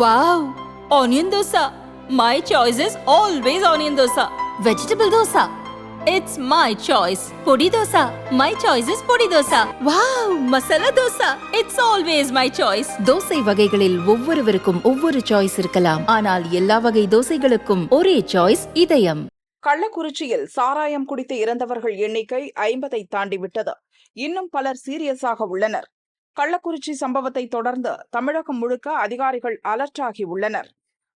Wow onion dosa my choice is always onion dosa vegetable dosa it's my choice podi dosa my choice is podi dosa wow masala dosa it's always my choice dosa வகைகளில் ஒவ்வொருவருக்கும் ஒவ்வொரு choice இருக்கலாம். ஆனால் எல்லா வகை தோசைகளுக்கும் ஒரே choice இதயம். கள்ளக்குறிச்சியில் சாராயம் குடித்து இறந்தவர்கள் எண்ணிக்கை ஐம்பதை தாண்டிவிட்டது. இன்னும் பலர் சீரியஸாக உள்ளனர். கள்ளக்குறிச்சி சம்பவத்தை தொடர்ந்து தமிழகம் முழுக்க அதிகாரிகள் அலர்ட்டாகி உள்ளனர்.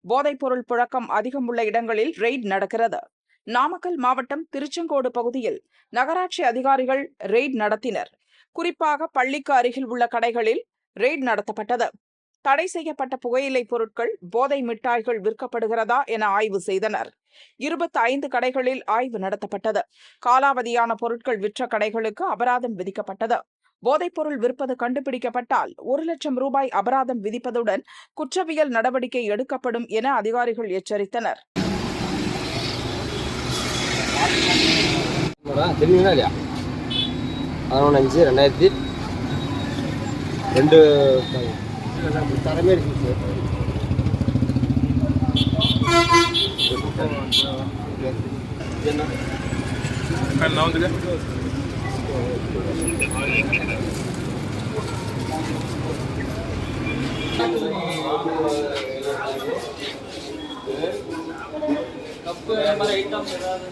போதைப்பொருள் புழக்கம் அதிகம் உள்ள இடங்களில் ரெய்ட் நடக்கிறது. நாமக்கல் மாவட்டம் திருச்செங்கோடு பகுதியில் நகராட்சி அதிகாரிகள் ரெய்ட் நடத்தினர். குறிப்பாக பள்ளிக்கு அருகில் உள்ள கடைகளில் ரெய்ட் நடத்தப்பட்டது. தடை செய்யப்பட்ட புகையிலை பொருட்கள் போதை மிட்டாய்கள் விற்கப்படுகிறதா என ஆய்வு செய்தனர். இருபத்தி ஐந்து கடைகளில் ஆய்வு நடத்தப்பட்டது. காலாவதியான பொருட்கள் விற்ற கடைகளுக்கு அபராதம் விதிக்கப்பட்டது. போதைப்பொருள் விற்பது கண்டுபிடிக்கப்பட்டால் ஒரு லட்சம் ரூபாய் அபராதம் விதிப்பதுடன் குற்றவியல் நடவடிக்கை எடுக்கப்படும் என அதிகாரிகள் எச்சரித்தனர். பதினொன்று அஞ்சு ரெண்டாயிரத்தி ரெண்டு. கப்பு மாதிரி ஐட்டம் ஏதாவது